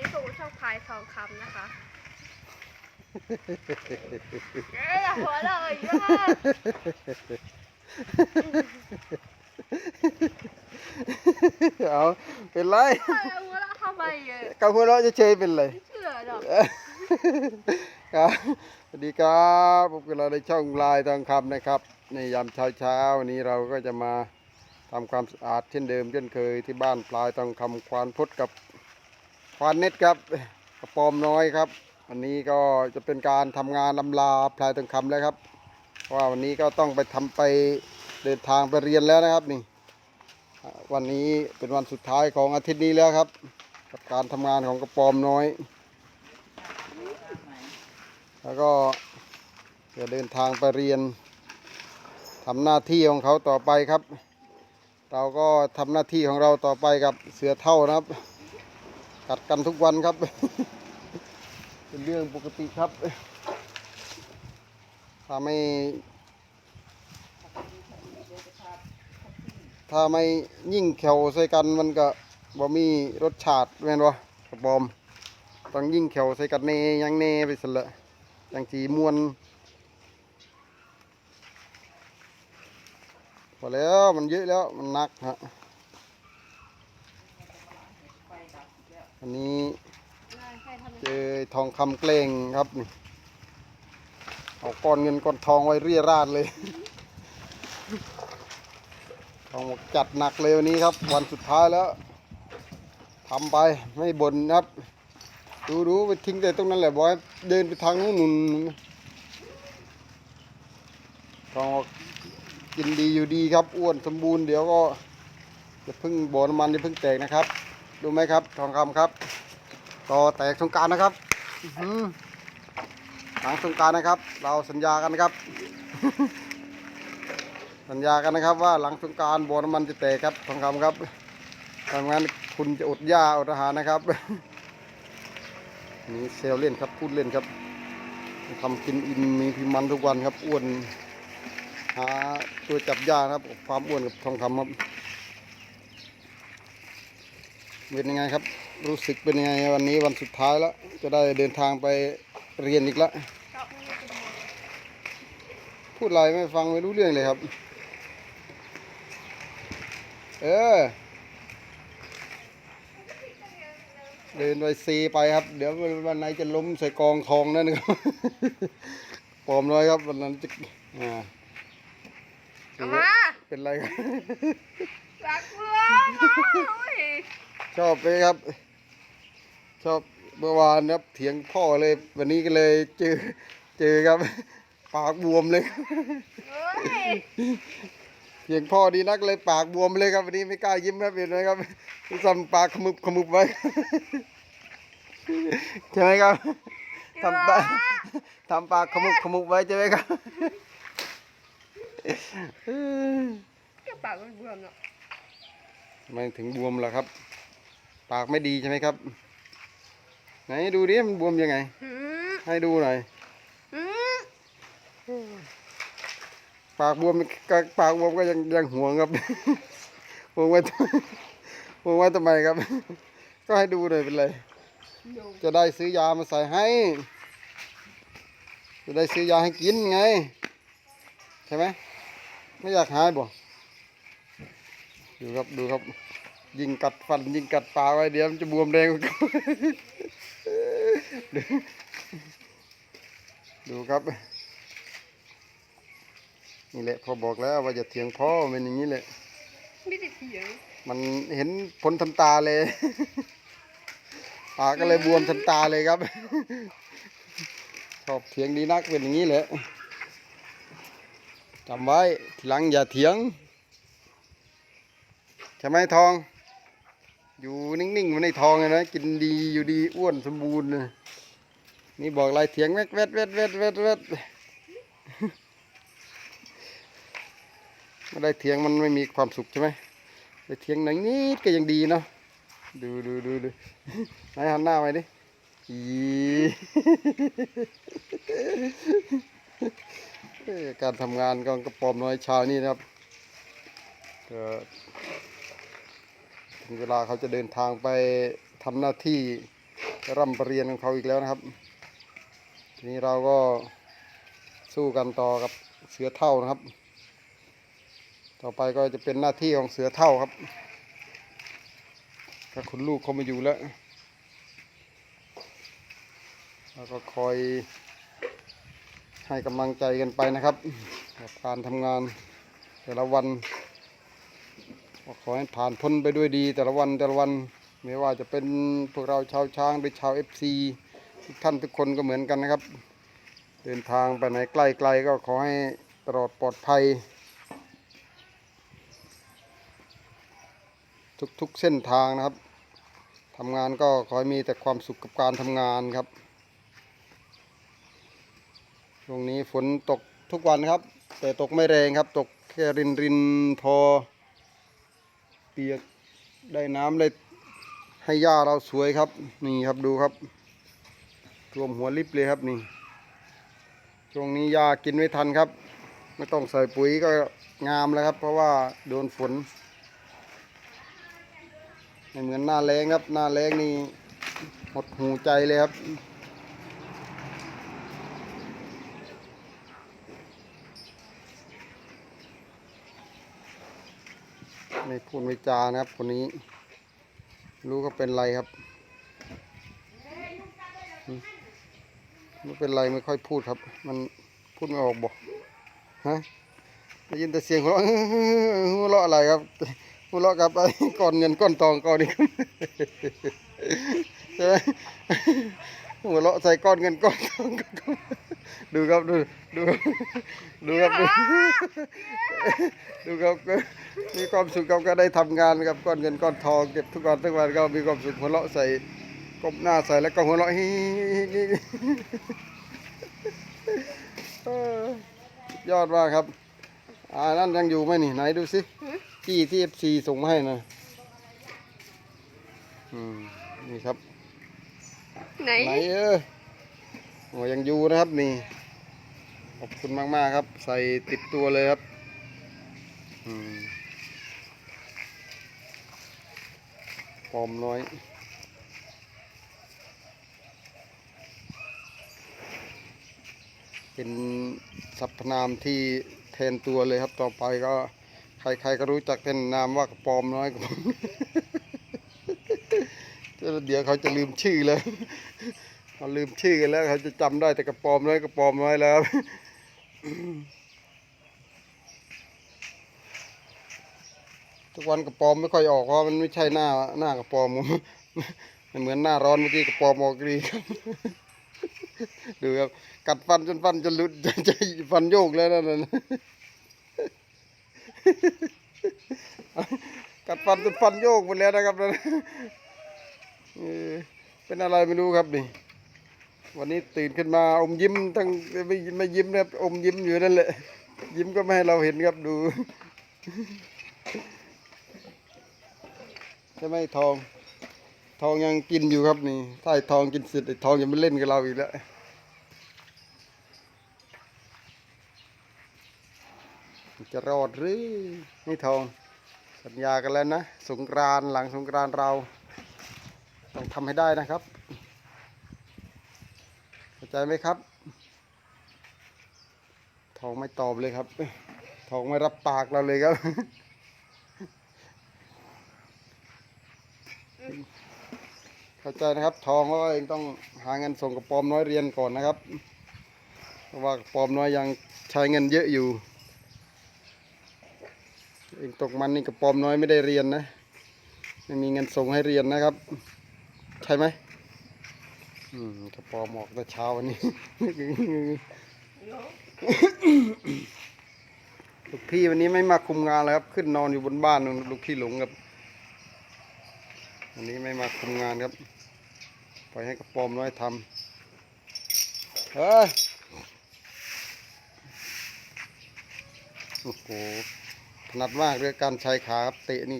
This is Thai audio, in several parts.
นี้ผมช่องพายทองคำนะคะเอ้ยอย่าหัวเราะอีกแล้วเอาเป็นไรเอาหัวเราะทำไมเอ่ยกับหัวเราะเฉยๆเป็นไรเชื่อดอกครับสวัสดีครับพบกับเราในช่องลายทองคำนะครับ ในยามเช้าเช้าๆวันนี้เราก็จะมาทำความสะอาดเช่นเดิมเช่นเคยที่บ้านปลายทองคำควานพุทธกับ ควานเน็ตครับกระปอมน้อยครับวันนี้ก็จะเป็นการทำงานลำลาพลายทองคำแล้วครับว่าวันนี้ก็ต้องไปทำไปเดินทางไปเรียนแล้วนะครับนี่ วันนี้เป็นวันสุดท้ายของอาทิตย์นี้แล้วครับ กับการทำงานของกระปอมน้อย แล้วก็จะเดินทางไปเรียนทำหน้าที่ของเขาต่อไปครับ เราก็ทำหน้าที่ของเราต่อไปกับเสือเท่านะครับ กัดกันทุกวันครับ เป็นเรื่องปกติครับ ถ้าไม่ ถ้าไม่ยิ่งแขวใส่กันมันก็บ่มีรสชาติแม่นวะกระบอมต้องยิ่งแขวใส่กันเนยังเนไปสละจังสีมวนพอแล้วมันเยอะแล้วมันหนักฮะ อันนี้เจอทองคำเกลงครับนี่เอาก้อนเงินก้อนทองไว้เรียราดเลยทองจัดหนักเลยวันนี้ครับ วันสุดท้ายแล้วทำไปไม่บ่นครับ ดูดูไปทิ้งแต่ตรงนั้นแหละบอยเดินไปทางนู้นนุ่นทองกกินดีอยู่ดีครับอ้วนสมบูรณ์เดี๋ยวก็จะพึ่งบ่อน้ำมันจะพึ่งแตกนะครับ ดูไหมครับ ทองคำครับ ต่อแตกสงกรารนะครับอืหลังสงกรารนะครับ เราสัญญากันนะครับ สัญญากันนะครับ ว่าหลังสงกรารบ่อน้ำมันจะแตกครับทองคำครับทำงั้นคุณจะอดหญ้าอดอาหารนะครับนี่เซลเล่นครับพูดเล่นครับทำกินอินมีพิมันทุกวันครับอ้วนหาตัวจับยาครับความอ้วนกับทองคำครับ เป็นยังไงครับ รู้สึกเป็นยังไงวันนี้วันสุดท้ายแล้ว จะได้เดินทางไปเรียนอีกแล้วพูดอะไรไม่ฟังไม่รู้เรื่องเลยครับ เออ เดินไปซีไปครับ เดี๋ยววันไหนจะล้มใส่กองทองนั่นครับปลอมน้อยครับวันนั้นจะอ่าเอามาเป็นไรครับรักเพื่อนโอ้ย ชอบไหมครับ ชอบเมื่อวานครับเถียงพ่อเลย วันนี้ก็เลยเจอเจอครับ ปากบวมเลยเฮ้ยเถียงพ่อดีนักเลยปากบวมเลยครับวันนี้ไม่กล้ายิ้มครับเห็นไหมครับซ้ำปากขมุบขมุบไว้ใช่ไหมครับทำปากทำปากขมุบขมุบไว้ใช่ไหมครับแกปากมันบวมเนาะทำไมถึงบวมล่ะครับ ปากไม่ดีใช่ไหมครับ ไหนดูดิมันบวมยังไงหืมให้ดูหน่อยหืมปากบวมก็ปากบวมก็ยังยังห่วงครับห่วงไว้ทำไมห่วงไว้ทำไมครับ ก็ให้ดูหน่อยเป็นไรจะได้ซื้อยามาใส่ให้ จะได้ซื้อยาให้กินไง ใช่ไหมไม่อยากหายบ่ดูครับดูครับ ยิงกัดฟันยิงกัดปากไว้เดี๋ยวมันจะบวมแดงดูดูครับ นี่แหละพ่อบอกแล้วว่าจะเถียงพ่อเป็นอย่างนี้แหละไม่ได้เถียงมันเห็นผลทำตาเลยปากก็เลยบวมทันตาเลยครับชอบเถียงดีนักเป็นอย่างนี้แหละจำไว้ทีหลังอย่าเถียงใช่ไหมทอง อยู่นิ่งๆมันในทองเลยนะกินดีอยู่ดีอ้วนสมบูรณ์นะนี่บอกอะไรเถียงแวดแวดแวดแวดแวดแวดไม่ได้เถียงมันไม่มีความสุขใช่ไหมได้เถียงหน่อยนิดก็ยังดีเนาะดูดูดูดูไหนหันหน้าไปดิอีการทำงานกองกระปอมน้อยเชาวนี่นะครับก็ ถึงเวลาเขาจะเดินทางไปทำหน้าที่ร่ำเรียนของเขาอีกแล้วนะครับ ทีนี้เราก็สู้กันต่อกับเสือเท่านะครับ ต่อไปก็จะเป็นหน้าที่ของเสือเท่าครับ ถ้าคุณลูกเขามาอยู่แล้วแล้วก็คอยให้กำลังใจกันไปนะครับ กับการทำงานแต่ละวัน ขอให้ผ่านพ้นไปด้วยดีแต่ละวันแต่ละวัน ไม่ว่าจะเป็นพวกเราชาวช้างหรือชาวเอฟซีทุกท่านทุกคนก็เหมือนกันนะครับ เดินทางไปไหนใกล้ๆก็ขอให้ตลอดปลอดภัย ทุกๆเส้นทางนะครับทำงานก็ขอให้มีแต่ความสุขกับการทำงานครับช่วงนี้ฝนตกทุกวันครับ แต่ตกไม่แรงครับ ตกแค่รินรินพอ เปียกได้น้ำได้ให้หญ้าเราสวยครับ นี่ครับดูครับรวมหัวลิบเลยครับนี่ช่วงนี้หญ้ากินไม่ทันครับ ไม่ต้องใส่ปุ๋ยก็งามแล้วครับ เพราะว่าโดนฝนไม่เหมือนหน้าแรงครับ หน้าแรงนี่หดหูใจเลยครับ ไม่พูดไม่จานะครับ คนนี้ รู้ก็เป็นไรครับไม่เป็นไรไม่ค่อยพูดครับ มันพูดไม่ออกบอกฮะได้ยินแต่เสียงหัวเราะหัวเราะอะไรครับหัวเราะกับไอ้ก้อนเงินก้อนทองก้อนนี้ใช่ไหมหัวเราะใส่ก้อนเงินก้อนทองดูครับดูดูดูครับดูดูครับ มีความสุขครับก็ได้ทำงานกับก้อนเงินก้อนทองเก็บทุกวันทุกวันก็มีความสุขหัวเราะใส่ก้มหน้าใส่แล้วก็หัวเราะฮิฮิฮิเออยอดมากครับ อ่านั่นยังอยู่ไหมนี่ไหนดูสิที่ที่เอฟซีส่งมาให้นะอืมนี่ครับ ไหนไหนเออโอ้ยังอยู่นะครับนี่ขอบคุณมาก ๆ ครับ ใส่ติดตัวเลยครับ อืม อมน้อย เป็นสรรพนามที่แทนตัวเลยครับต่อไปก็ใครๆก็รู้จักเป็นนามว่ากระปอมน้อยกระปอมเดี๋ยวเขาจะลืมชื่อเลยเขาลืมชื่อกันแล้วเขาจะจำได้แต่กระปอมน้อยกระปอมน้อยแล้ว ทุกวันกระปอมไม่ค่อยออกเพราะมันไม่ใช่หน้าหน้ากระปอมมันเหมือนหน้าร้อนเมื่อกี้กระปอมออกดีครับดูครับกัดฟันจนฟันจะหลุดจะจะฟันโยกแล้วนั่นน่ะกัดฟันจนฟันโยกหมดแล้วนะครับนั่นเป็นอะไรไม่รู้ครับนี่วันนี้ตื่นขึ้นมาอมยิ้มทั้งไม่ไม่ยิ้มนะครับอมยิ้มอยู่นั่นแหละยิ้มก็ไม่ให้เราเห็นครับดู ใช่ไหมทอง ทองยังกินอยู่ครับนี่ ถ้าไอ้ทองกินเสร็จไอ้ทองยังไม่เล่นกับเราอีกแล้วจะรอดหรือนี่ทอง สัญญากันแล้วนะ สงกรานหลังสงกรานเรา ต้องทำให้ได้นะครับเข้าใจไหมครับ ทองไม่ตอบเลยครับ ทองไม่รับปากเราเลยครับ เข้าใจนะครับ ทองก็เองต้องหาเงินส่งกระปอมน้อยเรียนก่อนนะครับเพราะว่ากระปอมน้อยยังใช้เงินเยอะอยู่ เองตกมันนี่กระปอมน้อยไม่ได้เรียนนะไม่มีเงินส่งให้เรียนนะครับ ใช่ไหมอืมกระปอมออกแต่เช้าวันนี้ลูกพี่วันนี้ไม่มาคุมงานแล้วครับ ขึ้นนอนอยู่บนบ้านนู่นลูกพี่หลงครับ วันนี้ไม่มาคุมงานครับ ปล่อยให้กระปอมน้อยทำเฮ้ยโอ้โหถนัดมากเรื่องการใช้ขาครับเตะนี่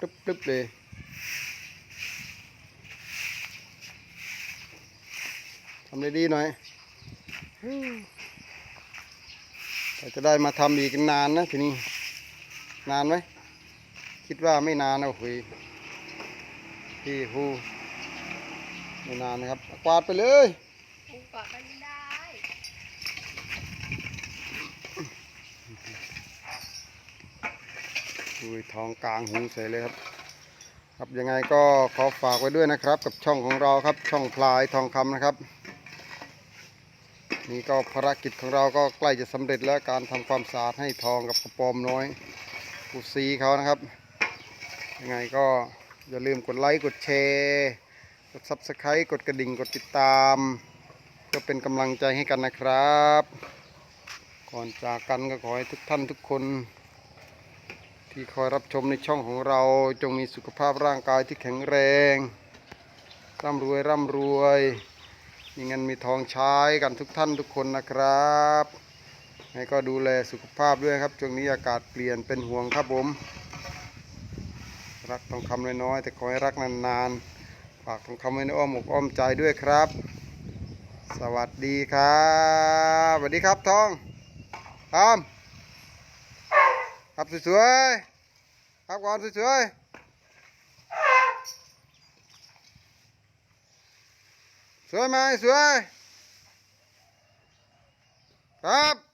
ตึ๊บตึ๊บเลยทำได้ดีหน่อยแต่จะได้มาทำอีกนานนะทีนี้ นานไหม คิดว่าไม่นานนะโอ้ โหพี่ฮูไม่นานนะครับ กวาดไปเลยกูกอดมันไม่ได้ ดูทองกลางหูใส่เลยครับ ครับยังไงก็ขอฝากไว้ด้วยนะครับ กับช่องของเราครับช่องพลายทองคำนะครับ นี่ก็ภารกิจของเราก็ใกล้จะสำเร็จแล้วการทำความสะอาดให้ทองกับกระปอมน้อยกูซีเขานะครับ ยังไงก็ อย่าลืมกดไลค์กดแชร์กดซับสไครต์กดกระดิ่งกดติดตามเพื่อเป็นกำลังใจให้กันนะครับ ก่อนจากกันก็ขอให้ทุกท่านทุกคน ที่คอยรับชมในช่องของเราจงมีสุขภาพร่างกายที่แข็งแรง ร่ำรวยร่ำรวยมีเงินมีทองใช้กันทุกท่านทุกคนนะครับให้ก็ดูแลสุขภาพด้วยครับช่วงนี้อากาศเปลี่ยนเป็นห่วงครับผม รักทองคำน้อยๆแต่ขอให้รักนานๆฝากทองคำไว้ในอ้อมอกอ้อมใจด้วยครับ สวัสดีครับสวัสดีครับทองทอมครับสวยๆครับก่อนสวยๆสวยไหมสวยครับ